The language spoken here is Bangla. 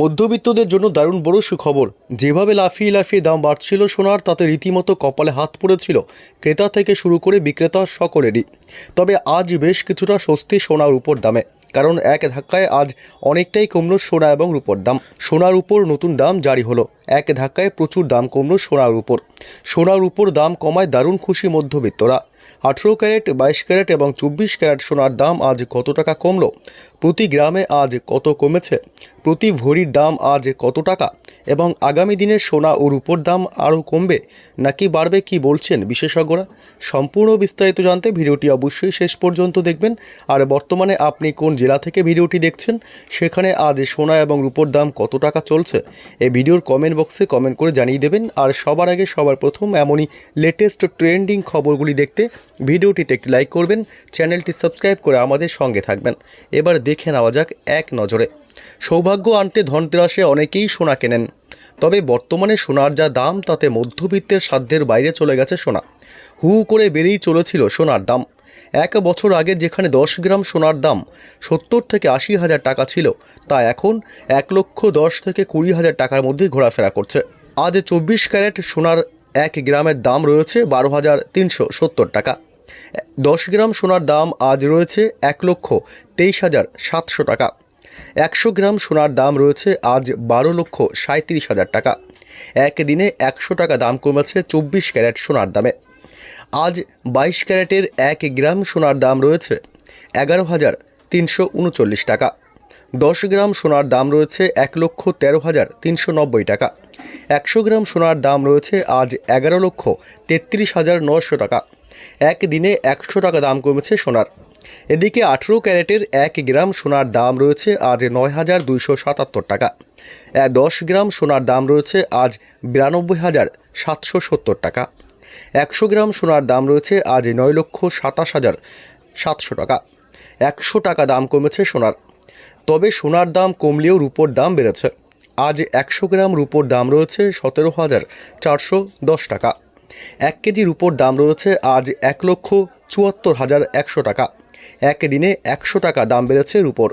মধ্যবিত্তদের জন্য দারুণ বড় সুখবর। যেভাবে লাফিয়ে লাফিয়ে দাম বাড়ছিল সোনার, তাতে রীতিমতো কপালে হাত পড়েছিল ক্রেতা থেকে শুরু করে বিক্রেতা সকলেরই। তবে আজ বেশ কিছুটা স্বস্তি সোনার উপর দামে, কারণ এক ধাক্কায় আজ অনেকটাই কমলো সোনা এবং রূপোর দাম। সোনার উপর নতুন দাম জারি হলো, এক ধাক্কায় প্রচুর দাম কমলো সোনার উপর। সোনার উপর দাম কমায় দারুণ খুশি মধ্যবিত্তরা। আঠেরো ক্যারেট, বাইশ ক্যারেট এবং চব্বিশ ক্যারেট সোনার দাম আজ কত টাকা কমলো? প্রতি গ্রামে আজ কত কমেছে? প্রতি ভরির দাম আজ কত টাকা? এবং আগামী দিনে সোনা ও রূপোর দাম আরও কমবে, নাকি বাড়বে কি বলছেন বিশেষজ্ঞরা? সম্পূর্ণ বিস্তারিত জানতে ভিডিওটি অবশ্যই শেষ পর্যন্ত দেখবেন। আর বর্তমানে আপনি কোন জেলা থেকে ভিডিওটি দেখছেন, সেখানে আজ সোনা এবং রূপোর দাম কত টাকা চলছে, এই ভিডিওর কমেন্ট বক্সে কমেন্ট করে জানিয়ে দেবেন। আর সবার আগে সবার প্রথম এমনই লেটেস্ট ট্রেন্ডিং খবরগুলি দেখতে ভিডিওটিতে একটি লাইক করবেন, চ্যানেলটি সাবস্ক্রাইব করে আমাদের সঙ্গে থাকবেন। এবার দেখে নেওয়া যাক এক নজরে। সৌভাগ্য আনতে ধনতেরাসে অনেকেই সোনা কেনেন। তবে বর্তমানে সোনার যা দাম, তাতে মধ্যবিত্তের সাধ্যের বাইরে চলে গেছে সোনা। হু করে বেড়েই চলেছিল সোনার দাম। এক বছর আগে যেখানে দশ গ্রাম সোনার দাম সত্তর থেকে আশি হাজার টাকা ছিল, তা এখন এক লক্ষ দশ থেকে কুড়ি হাজার টাকার মধ্যে ঘোরাফেরা করছে। আজ চব্বিশ ক্যারেট সোনার এক গ্রামের দাম রয়েছে বারো হাজার তিনশো সত্তর টাকা। দশ গ্রাম সোনার দাম আজ রয়েছে এক লক্ষ তেইশ হাজার সাতশো টাকা। একশো গ্রাম সোনার দাম রয়েছে আজ বারো লক্ষ সাঁত্রিশ হাজার টাকা। একদিনে একশো টাকা দাম কমেছে চব্বিশ ক্যারেট সোনার দামে। আজ বাইশ ক্যারেটের এক গ্রাম সোনার দাম রয়েছে এগারো হাজার তিনশো উনচল্লিশ টাকা। দশ গ্রাম সোনার দাম রয়েছে এক লক্ষ তেরো হাজার তিনশো নব্বই টাকা। একশো গ্রাম সোনার দাম রয়েছে আজ এগারো লক্ষ তেত্রিশ হাজার নশো টাকা। একদিনে একশো টাকা দাম কমেছে সোনার। এদিকে আঠেরো ক্যারেটের এক গ্রাম সোনার দাম রয়েছে আজ নয় হাজার দুইশো সাতাত্তর টাকা। দশ গ্রাম সোনার দাম রয়েছে আজ বিরানব্বই হাজার সাতশো সত্তর টাকা। একশো গ্রাম সোনার দাম রয়েছে আজ নয় লক্ষ সাতাশ হাজার সাতশো টাকা। একশো টাকা দাম কমেছে সোনার। তবে সোনার দাম কমলেও রূপোর দাম বেড়েছে। আজ একশো গ্রাম রূপোর দাম রয়েছে সতেরো হাজার চারশো দশ টাকা। এক কেজি রূপোর দাম রয়েছে আজ এক লক্ষ চুয়াত্তর হাজার একশো টাকা। এক দিনে একশো টাকা দাম বেড়েছে রূপোর।